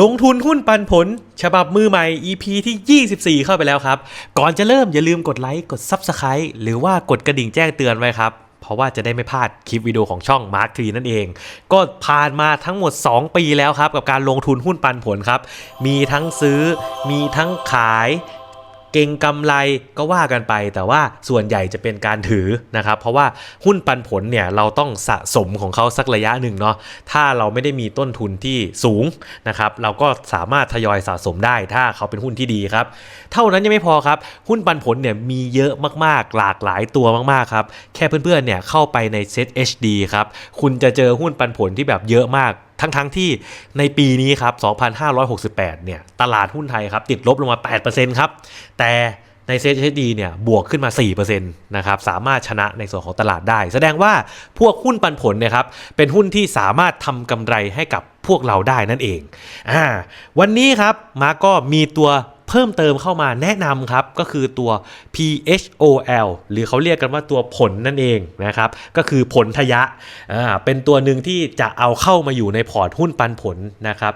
ลงทุนหุ้นปันผล ฉบับมือใหม่ EP ที่ 24 เข้าไปแล้วครับ ก่อนจะเริ่มอย่าลืมกดไลค์ กด Subscribe หรือว่ากดกระดิ่งแจ้งเตือนไว้ครับ เพราะว่าจะได้ไม่พลาดคลิปวิดีโอของช่อง Mark 3นั่นเอง ก็ผ่านมาทั้งหมด 2 ปีแล้วครับ กับการลงทุนหุ้นปันผลครับ มีทั้งซื้อ มีทั้งขาย เก่งกำไรก็ว่ากันไป แต่ว่าส่วนใหญ่จะเป็นการถือนะครับ เพราะว่าหุ้นปันผลเนี่ยเราต้องสะสมของเขาสักระยะหนึ่งเนาะถ้าเราไม่ได้มีต้นทุนที่สูงนะครับเราก็สามารถทยอยสะสมได้ถ้าเขาเป็นหุ้นที่ดีครับ เท่านั้นยังไม่พอครับ หุ้นปันผลเนี่ยมีเยอะมากๆ หลากหลายตัวมากๆครับแค่เพื่อนๆเนี่ยเข้าไปในเซต HD ครับคุณจะเจอหุ้นปันผลที่แบบเยอะมาก ทั้งๆที่ในปีนี้ครับ 2568 เนี่ย ตลาดหุ้นไทยครับ ติดลบลงมา 8%ครับ แต่ในเซ็ตดีเนี่ย บวกขึ้นมา 4%นะครับ สามารถชนะในส่วนของตลาดได้ แสดงว่าพวกหุ้นปันผลเนะครับ เป็นหุ้นที่สามารถทำกำไรให้กับพวกเราได้นั่นเองอ่าวันนี้ครับ มาก็มีตัว เพิ่มเติมเข้ามาแนะนำครับ ก็คือตัว PHOL หรือเขาเรียกกันว่าตัวผลนั่นเองนะครับ ก็คือผลทยะอ่าเป็นตัวหนึ่งที่จะเอาเข้ามาอยู่ในพอร์ตหุ้นปันผลนะครับ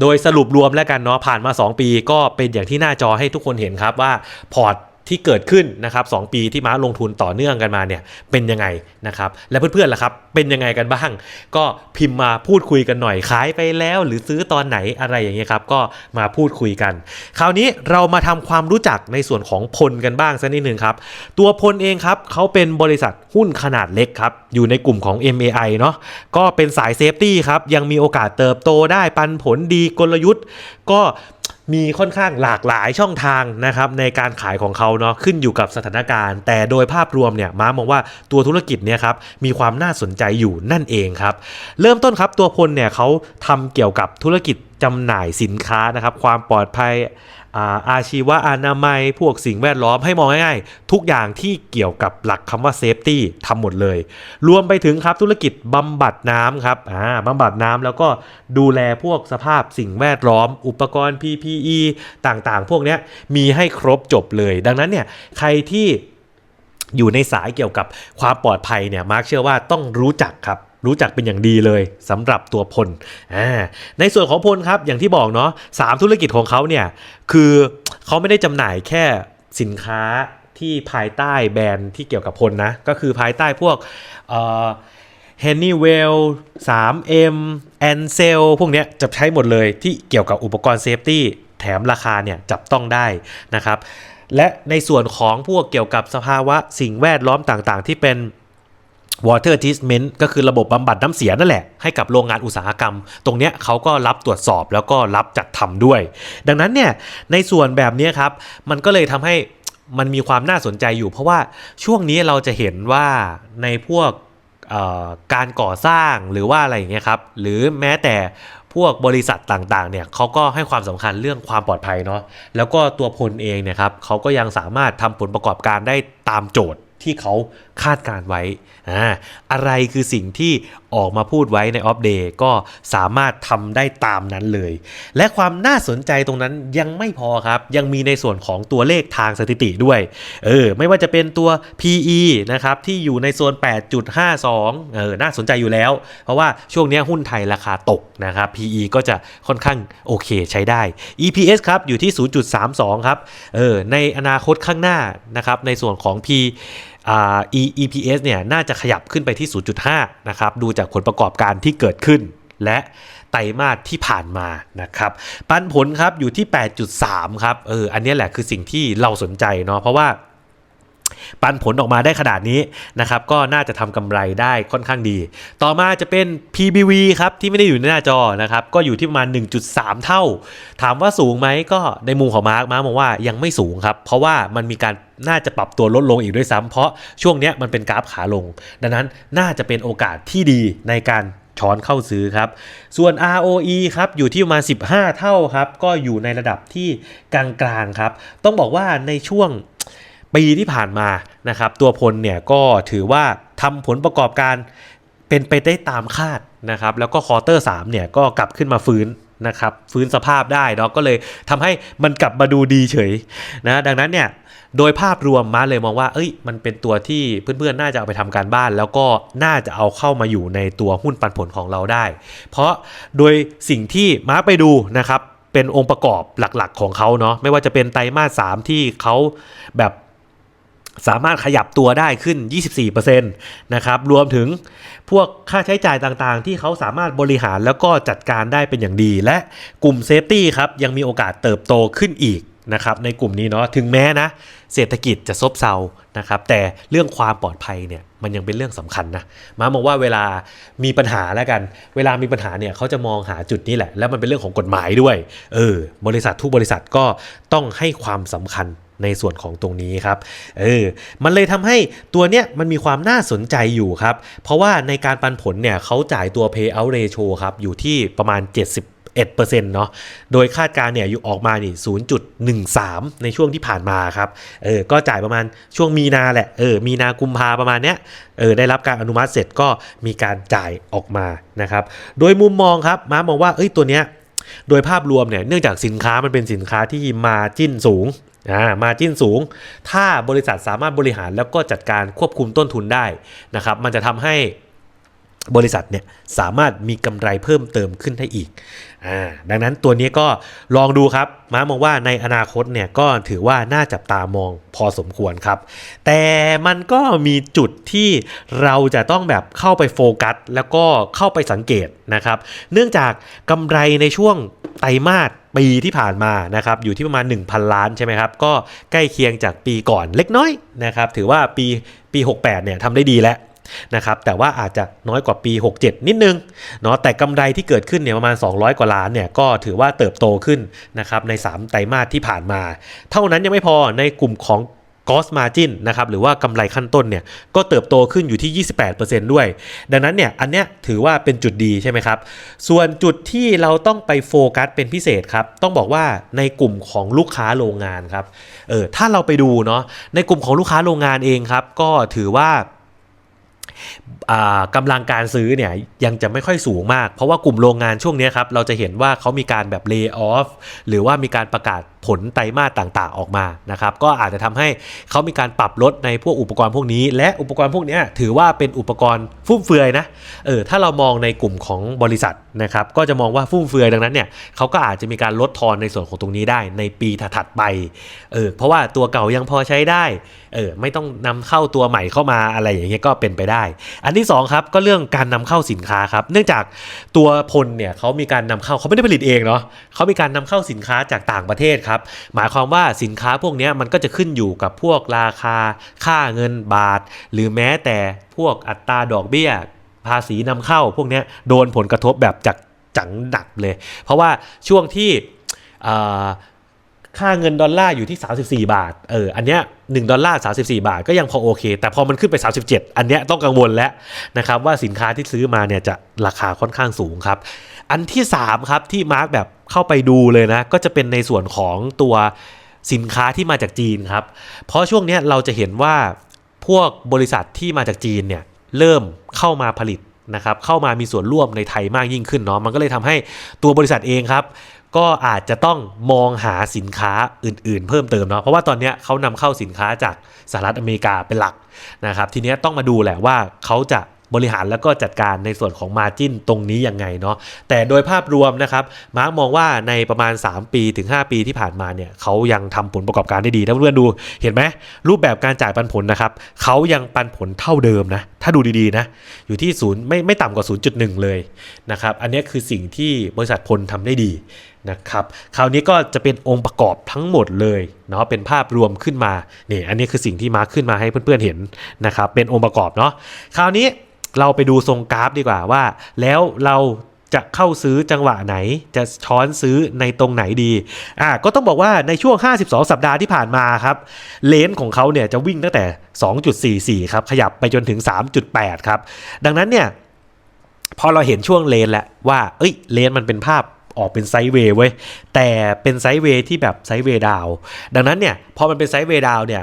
โดยสรุปรวมแล้วกันเนาะผ่านมา 2 ปีก็เป็นอย่างที่หน้าจอให้ทุกคนเห็นครับว่าพอร์ต ที่เกิดขึ้นนะครับ2ปีที่ม้าลงทุนต่อเนื่องกันมาเนี่ยเป็นยังไงนะครับและเพื่อนๆล่ะครับเป็นยังไงกันบ้าง ก็พิมพ์มาพูดคุยกันหน่อยขายไปแล้วหรือซื้อตอนไหนอะไรอย่างเงี้ยครับก็มาพูดคุยกัน คราวนี้เรามาทำความรู้จักในส่วนของพลกันบ้างสักนิดหนึ่งครับตัวพลเองครับเขาเป็นบริษัทหุ้นขนาดเล็กครับอยู่ในกลุ่มของ MAI เนาะก็เป็นสายเซฟตี้ครับยังมีโอกาสเติบโตได้ปันผลดีกลยุทธ์ ก็ มีค่อนข้างหลากหลายช่องทางนะครับในการขายของเขาเนาะขึ้นอยู่กับสถานการณ์ แต่โดยภาพรวมเนี่ยม้ามองว่าตัวธุรกิจเนี่ยครับมีความน่าสนใจอยู่นั่นเองครับ เริ่มต้นครับตัวพลเนี่ยเขาทำเกี่ยวกับธุรกิจ จำหน่ายสินค้านะครับ ความปลอดภัยอาอาชีวะอนามัย พวกสิ่งแวดล้อมให้มองง่ายๆ ทุกอย่างที่เกี่ยวกับหลักคำว่าเซฟตี้ทำหมดเลย รวมไปถึงครับธุรกิจบำบัดน้ำครับอ่าบำบัดน้ำแล้วก็ดูแลพวกสภาพสิ่งแวดล้อม อุปกรณ์ PPE ต่างๆ พวกนี้มีให้ครบจบเลย ดังนั้นเนี่ยใครที่อยู่ในสายเกี่ยวกับความปลอดภัยเนี่ยมาร์คเชื่อว่าต้องรู้จักครับ รู้จักเป็นอย่างดีเลยสำหรับตัวพลในส่วนของพลครับอย่างที่บอกเนาะสามธุรกิจของเขาเนี่ยคือเขาไม่ได้จำหน่ายแค่สินค้าที่ภายใต้แบรนด์ที่เกี่ยวกับพลนะ ก็คือภายใต้พวกเอ่อ Honeywell 3M a n s e l พวกเนี้ยจะใช้หมดเลยที่เกี่ยวกับอุปกรณ์เซฟตี้แถมราคาเนี่ยจับต้องได้นะครับ และในส่วนของพวกเกี่ยวกับสภาวะสิ่งแวดล้อมต่างๆ ที่เป็น water treatment ก็คือระบบบำบัดน้ำเสียนั่นแหละ ให้กับโรงงานอุตสาหกรรม ตรงเนี้ยเขาก็รับตรวจสอบแล้วก็รับจัดทำด้วย ดังนั้นเนี่ยในส่วนแบบนี้ครับ มันก็เลยทำให้มันมีความน่าสนใจอยู่ เพราะว่าช่วงนี้เราจะเห็นว่าในพวกการก่อสร้างหรือว่าอะไรอย่างเงี้ยครับ หรือแม้แต่พวกบริษัทต่างๆ เนี่ยเขาก็ให้ความสำคัญเรื่องความปลอดภัยเนาะ แล้วก็ตัวพลเองเนี่ยครับเขาก็ยังสามารถทำผลประกอบการได้ตามโจทย์ ที่เขาคาดการไว้อ่าอะไรคือสิ่งที่ ออกมาพูดไว้ในออฟเดย์ก็สามารถทำได้ตามนั้นเลย และความน่าสนใจตรงนั้นยังไม่พอครับ ยังมีในส่วนของตัวเลขทางสถิติด้วย เออ ไม่ว่าจะเป็นตัว PE นะครับที่อยู่ในโซน 8.52 เออ น่าสนใจอยู่แล้ว เพราะว่าช่วงนี้หุ้นไทยราคาตกนะครับ PE ก็จะค่อนข้างโอเคใช้ได้ EPS ครับอยู่ที่ 0.32 ครับ เออ ในอนาคตข้างหน้านะครับในส่วนของ P EPS เนี่ยน่าจะขยับขึ้นไปที่ 0.5 นะครับ ดูจากผลประกอบการที่เกิดขึ้น และไตรมาสที่ผ่านมานะครับ ปันผลครับอยู่ที่ 8.3 ครับ เออ อันนี้แหละคือสิ่งที่เราสนใจเนาะ เพราะว่า ปันผลออกมาได้ขนาดนี้นะครับก็น่าจะทำกำไรได้ค่อนข้างดี ต่อมาจะเป็น PBV ครับที่ไม่ได้อยู่ในหน้าจอนะครับก็อยู่ที่ประมาณ 1.3 เท่า ถามว่าสูงไหมก็ในมุมของมาร์คมาร์คมองว่ายังไม่สูงครับ เพราะว่ามันมีการน่าจะปรับตัวลดลงอีกด้วยซ้ำเพราะช่วงนี้มันเป็นกราฟขาลง ดังนั้นน่าจะเป็นโอกาสที่ดีในการช้อนเข้าซื้อครับ ส่วน ROE ครับอยู่ที่ประมาณ 15 เท่าครับ ก็อยู่ในระดับที่กลางๆครับ ต้องบอกว่าในช่วง ปีที่ผ่านมานะครับตัวพลเนี่ยก็ถือว่าทำผลประกอบการเป็นไปได้ตามคาดนะครับแล้วก็ควอเตอร์3เนี่ยก็กลับขึ้นมาฟื้นนะครับฟื้นสภาพได้เนาะก็เลยทำให้มันกลับมาดูดีเฉยนะดังนั้นเนี่ยโดยภาพรวมมาเลยมองว่าเอ้ยมันเป็นตัวที่เพื่อนๆ น่าจะเอาไปทำการบ้าน แล้วก็น่าจะเอาเข้ามาอยู่ในตัวหุ้นปันผลของเราได้ เพราะโดยสิ่งที่มาไปดูนะครับเป็นองค์ประกอบหลักๆของเขาเนาะไม่ว่าจะเป็นไตรมาส3ที่เขาแบบ สามารถขยับตัวได้ขึ้น 24%นะครับ รวมถึงพวกค่าใช้จ่ายต่างๆ ที่เขาสามารถบริหารแล้วก็จัดการได้เป็นอย่างดี และกลุ่มเซฟตี้ครับ ยังมีโอกาสเติบโตขึ้นอีกนะครับในกลุ่มนี้เนาะถึงแม้นะ เศรษฐกิจจะซบเซานะครับ แต่เรื่องความปลอดภัยเนี่ยมันยังเป็นเรื่องสำคัญนะมามองว่าเวลามีปัญหาแล้วกัน เวลามีปัญหาเนี่ยเขาจะมองหาจุดนี้แหละ แล้วมันเป็นเรื่องของกฎหมายด้วย เออ บริษัททุกบริษัทก็ต้องให้ความสำคัญ ในส่วนของตรงนี้ครับ เออ มันเลยทำให้ตัวเนี้ยมันมีความน่าสนใจอยู่ครับ เพราะว่าในการปันผลเนี่ยเขาจ่ายตัว payout ratio ครับ อยู่ที่ประมาณ71%เนาะ โดยคาดการณ์เนี่ยอยู่ออกมานี่0.13 ในช่วงที่ผ่านมาครับ เออ ก็จ่ายประมาณช่วงมีนาแหละ เออ มีนากุมภาประมาณเนี้ย เออ ได้รับการอนุมัติเสร็จก็มีการจ่ายออกมานะครับ โดยมุมมองครับ ม้ามองว่า เอ้ย ตัวเนี้ย โดยภาพรวมเนี่ยเนื่องจากสินค้ามันเป็นสินค้าที่มาจิ้นสูงอ่ามาจิ้นสูง ถ้าบริษัทสามารถบริหารแล้วก็จัดการควบคุมต้นทุนได้นะครับ มันจะทำให้ บริษัทเนี่ยสามารถมีกำไรเพิ่มเติมขึ้นได้อีกอ่าดังนั้นตัวนี้ก็ลองดูครับ ม้ามองว่าในอนาคตเนี่ยก็ถือว่าน่าจับตามองพอสมควรครับ แต่มันก็มีจุดที่เราจะต้องแบบเข้าไปโฟกัส แล้วก็เข้าไปสังเกตนะครับ เนื่องจากกำไรในช่วงไตรมาสปีที่ผ่านมานะครับอยู่ที่ประมาณ 1,000 ล้านใช่ไหมครับ ก็ใกล้เคียงจากปีก่อนเล็กน้อยนะครับ ถือว่าปีปี 68เนี่ยทำได้ดีแล้ว นะครับแต่ว่าอาจจะน้อยกว่าปี 67 นิดนึงเนาะแต่กำไรที่เกิดขึ้นเนี่ยประมาณ 200 กว่าล้านเนี่ยก็ถือว่าเติบโตขึ้นนะครับใน 3 ไตรมาสที่ผ่านมา เท่านั้นยังไม่พอในกลุ่มของ gross margin นะครับหรือว่ากำไรขั้นต้นเนี่ยก็เติบโตขึ้นอยู่ที่ 28%ด้วย ดังนั้นเนี่ยอันเนี้ยถือว่าเป็นจุดดีใช่ไหมครับ ส่วนจุดที่เราต้องไปโฟกัสเป็นพิเศษครับ ต้องบอกว่าในกลุ่มของลูกค้าโรงงานครับเออถ้าเราไปดูเนาะในกลุ่มของลูกค้าโรงงานเองครับ ก็ถือว่า กำลังการซื้อเนี่ยยังจะไม่ค่อยสูงมาก เพราะว่ากลุ่มโรงงานช่วงนี้ครับเราจะเห็นว่าเขามีการแบบเลิกออฟหรือว่ามีการประกาศ ผลไตรมาสต่างๆออกมานะครับก็อาจจะทำให้เขามีการปรับลดในพวกอุปกรณ์พวกนี้ และอุปกรณ์พวกนี้ถือว่าเป็นอุปกรณ์ฟุ่มเฟือยนะเออถ้าเรามองในกลุ่มของบริษัทนะครับก็จะมองว่าฟุ่มเฟือยดังนั้นเนี่ยเขาก็อาจจะมีการลดทอนในส่วนของตรงนี้ได้ในปีถัดไปเออเพราะว่าตัวเก่ายังพอใช้ได้เออไม่ต้องนำเข้าตัวใหม่เข้ามาอะไรอย่างเงี้ยก็เป็นไปได้ อันที่2ครับก็เรื่องการนำเข้าสินค้าครับ เนื่องจากตัวพลเนี่ยเขามีการนำเข้าเขาไม่ได้ผลิตเองเนาะ เขามีการนำเข้าสินค้าจากต่างประเทศครับ หมายความว่าสินค้าพวกเนี้ยมันก็จะขึ้นอยู่กับพวกราคา ค่าเงินบาท หรือแม้แต่พวกอัตราดอกเบี้ย ภาษีนำเข้า พวกเนี้ยโดนผลกระทบแบบจากจังหนักเลย เพราะว่าช่วงที่ค่าเงินดอลลาร์อยู่ที่ 34 บาท เออ อันเนี้ย1ดอลลาร์ 34 บาทก็ยังพอโอเค แต่พอมันขึ้นไป 37 อันเนี้ยต้องกังวลแล้วนะครับว่าสินค้าที่ซื้อมาเนี่ยจะราคาค่อนข้างสูงครับ อันที่ 3 ครับที่มาร์กแบบ เข้าไปดูเลยนะ ก็จะเป็นในส่วนของตัวสินค้าที่มาจากจีนครับ เพราะช่วงนี้เราจะเห็นว่าพวกบริษัทที่มาจากจีนเนี่ยเริ่มเข้ามาผลิตนะครับเข้ามามีส่วนร่วมในไทยมากยิ่งขึ้นเนาะมันก็เลยทำให้ตัวบริษัทเองครับ ก็อาจจะต้องมองหาสินค้าอื่นๆ เพิ่มเติมเนาะเพราะว่าตอนนี้เขานำเข้าสินค้าจากสหรัฐอเมริกาเป็นหลักนะครับ ทีนี้ต้องมาดูแหละว่าเขาจะ บริหารแล้วก็จัดการในส่วนของมาจิ้นตรงนี้ยังไงเนาะแต่โดยภาพรวมนะครับมาร์กมองว่าในประมาณ 3 ปีถึง 5 ปีที่ผ่านมาเนี่ยเขายังทำผลประกอบการได้ดีถ้าเพื่อนดูเห็นไหมรูปแบบการจ่ายปันผลนะครับเขายังปันผลเท่าเดิมนะถ้าดูดีๆนะอยู่ที่ศูนย์ไม่ไม่ต่ำกว่า 0.1 เลยนะครับอันนี้คือสิ่งที่บริษัทพลทำได้ดีนะครับคราวนี้ก็จะเป็นองค์ประกอบทั้งหมดเลยเนาะเป็นภาพรวมขึ้นมาเนี่ยอันนี้คือสิ่งที่มาร์คขึ้นมาให้เพื่อนๆเห็นนะครับเป็นองค์ประกอบเนาะคราวนี้ เราไปดูทรงกราฟดีกว่าว่า แล้วเราจะเข้าซื้อจังหวะไหน จะช้อนซื้อในตรงไหนดี อ่า ก็ต้องบอกว่าในช่วง 52 สัปดาห์ที่ผ่านมาครับ เลนส์ของเขาเนี่ยจะวิ่งตั้งแต่ 2.44 ครับ ขยับไปจนถึง 3.8 ครับ ดังนั้นเนี่ย พอเราเห็นช่วงเลนแหล้วว่า เอ้ย เลนมันเป็นภาพออกเป็นไซด์เวย์เว้ย แต่เป็นไซด์เวย์ที่แบบไซด์เวย์ดาว ดังนั้นเนี่ย พอมันเป็นไซด์เวย์ดาวเนี่ย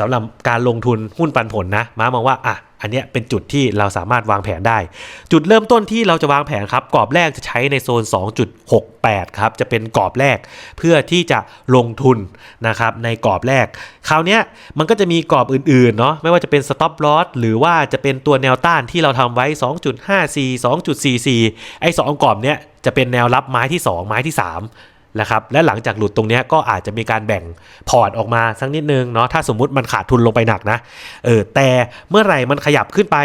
สำหรับการลงทุนหุ้นปันผลนะมามองว่า อะ อันเนี้ยเป็นจุดที่เราสามารถวางแผนได้ จุดเริ่มต้นที่เราจะวางแผนครับกรอบแรกจะใช้ในโซน 2.68 ครับจะเป็นกรอบแรกเพื่อที่จะลงทุนนะครับในกรอบแรก คราวนี้มันก็จะมีกรอบอื่นๆเนาะไม่ว่าจะเป็น stop loss หรือว่าจะเป็นตัวแนวต้านที่เราทำไว้ 2.54 2.44 ไอ้สองกรอบเนี้ยจะเป็นแนวรับไม้ที่ 2 ไม้ที่ 3 นะครับและหลังจากหลุดตรงนี้ก็อาจจะมีการแบ่งพอร์ตออกมาสักนิดนึงเนาะถ้าสมมุติมันขาดทุนลงไปหนักนะเออแต่เมื่อไหร่มันขยับขึ้นไป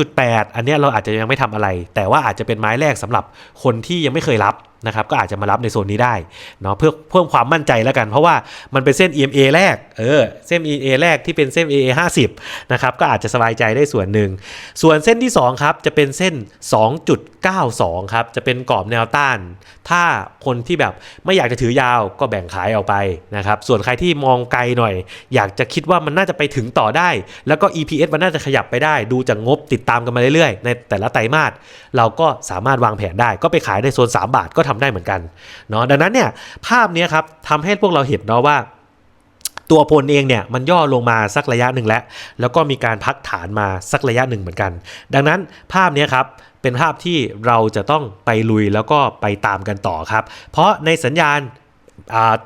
2.8 อันนี้เราอาจจะยังไม่ทำอะไร แต่ว่าอาจจะเป็นไม้แรกสำหรับคนที่ยังไม่เคยรับนะครับก็อาจจะมารับในโซนนี้ได้เนาะเพื่อเพิ่มความมั่นใจแล้วกัน เพราะว่ามันเป็นเส้น EMA แรกเออเส้น EMA แรกที่เป็นเส้น EA 50นะครับก็อาจจะสบายใจได้ส่วนหนึ่ง ส่วนเส้นที่2ครับจะเป็นเส้น 2.92 ครับจะเป็นกรอบแนวต้าน ถ้าคนที่แบบไม่อยากจะถือยาวก็แบ่งขายออกไปนะครับส่วนใครที่มองไกลหน่อย อยากจะคิดว่ามันน่าจะไปถึงต่อได้ แล้วก็ EPS มันน่าจะขยับไปได้ ดูจากงบติดตามกันมาเรื่อยๆ ในแต่ละไตรมาสเราก็สามารถวางแผนได้ก็ไปขายในโซน 3 บาทก็ทำได้เหมือนกันเนาะดังนั้นเนี่ยภาพนี้ครับทำให้พวกเราเห็นเนาะว่าตัวพลเองเนี่ยมันย่อลงมาสักระยะหนึ่งแล้ว แล้วก็มีการพักฐานมาสักระยะหนึ่งเหมือนกัน ดังนั้นภาพนี้ครับเป็นภาพที่เราจะต้องไปลุยแล้วก็ไปตามกันต่อครับ เพราะในสัญญาณ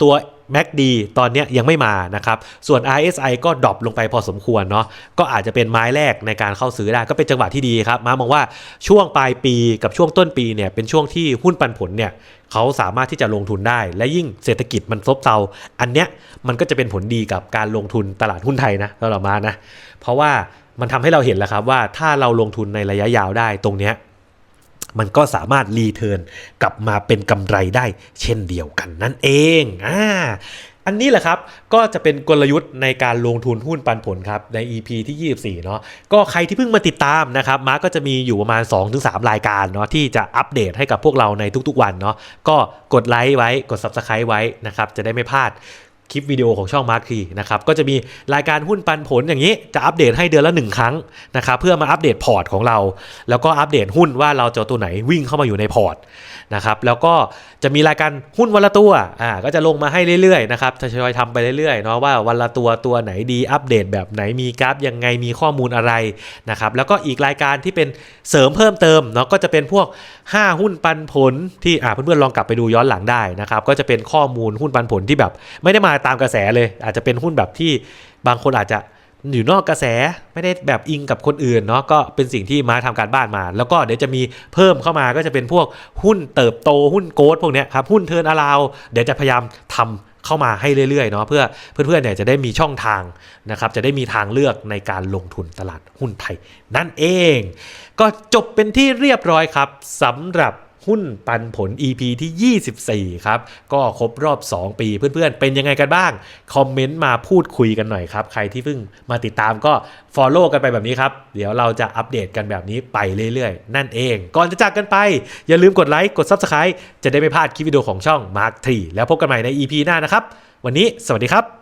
ตัวาตัว MACD ตอนนี้ยังไม่มานะครับ ส่วน RSI ก็ดรอปลงไปพอสมควรเนาะ ก็อาจจะเป็นไม้แรกในการเข้าซื้อได้ ก็เป็นจังหวะที่ดีครับ มามองว่าช่วงปลายปีกับช่วงต้นปีเนี่ยเป็นช่วงที่หุ้นปันผลเนี่ยเขาสามารถที่จะลงทุนได้ และยิ่งเศรษฐกิจมันซบเซา อันเนี้ยมันก็จะเป็นผลดีกับการลงทุนตลาดหุ้นไทยนะสำหรับมานะ เพราะว่ามันทำให้เราเห็นแล้วครับว่าถ้าเราลงทุนในระยะยาวได้ตรงเนี้ย มันก็สามารถรีเทิร์นกลับมาเป็นกำไรได้เช่นเดียวกันนั่นเองอ่าอันนี้แหละครับ ก็จะเป็นกลยุทธ์ในการลงทุนหุ้นปันผลครับ ใน EP ที่ 24 เนาะก็ใครที่เพิ่งมาติดตามนะครับ มาร์กก็จะมีอยู่ประมาณ 2-3 รายการเนาะที่จะอัปเดตให้กับพวกเราในทุกๆวันเนาะก็กดไลค์ไว้กด Subscribe ไว้นะครับ จะได้ไม่พลาด คลิปวิดีโอของช่องมาร์คทีนะครับก็จะมีรายการหุ้นปันผลอย่างนี้จะอัปเดตให้เดือนละหนึ่งครั้งนะครับเพื่อมาอัปเดตพอร์ตของเรา แล้วก็อัปเดตหุ้นว่าเราจะเอตัวไหนวิ่งเข้ามาอยู่ในพอร์ตนะครับแล้วก็จะมีรายการหุ้นวันละตัวอ่าก็จะลงมาให้เรื่อยๆนะครับทยอยทำไปเรื่อยๆเนาะว่าวันละตัวตัวไหนดีอัปเดตแบบไหนมีกราฟยังไงมีข้อมูลอะไรนะครับแล้วก็อีกรายการที่เป็นเสริมเพิ่มเติมเนาะก็จะเป็นพวก 5 หุ้นปันผลที่อ่าเพื่อนๆลองกลับไปดูย้อนหลังได้นะครับก็จะเป็นข้อมูลหุ้นปันผลที่แบบไม่ได้มาตามกระแสเลย อาจจะเป็นหุ้นแบบที่บางคนอาจจะอยู่นอกกระแสไม่ได้แบบอิงกับคนอื่นเนาะก็เป็นสิ่งที่มาทำการบ้านมา แล้วก็เดี๋ยวจะมีเพิ่มเข้ามาก็จะเป็นพวกหุ้นเติบโตหุ้นโกดพวกเนี้ยครับหุ้นเทิร์นอลาวเดี๋ยวจะพยายามทำเข้ามาให้เรื่อยๆเนาะเพื่อเพื่อนๆเนี่ยจะได้มีช่องทางนะครับจะได้มีทางเลือกในการลงทุนตลาดหุ้นไทย นั่นเอง ก็จบเป็นที่เรียบร้อยครับสำหรับ หุ้นปันผล EP ที่ 24 ครับ ก็ครบรอบ 2 ปีเพื่อนๆ เป็นยังไงกันบ้าง คอมเมนต์มาพูดคุยกันหน่อยครับ ใครที่เพิ่งมาติดตามก็ Follow กันไปแบบนี้ครับ เดี๋ยวเราจะอัปเดตกันแบบนี้ไปเรื่อยๆ นั่นเอง ก่อนจะจากกันไป อย่าลืมกดไลค์กด Subscribe จะได้ไม่พลาดคลิปวิดีโอของช่อง Mark 3แล้วพบกันใหม่ใน EP หน้านะครับ วันนี้สวัสดีครับ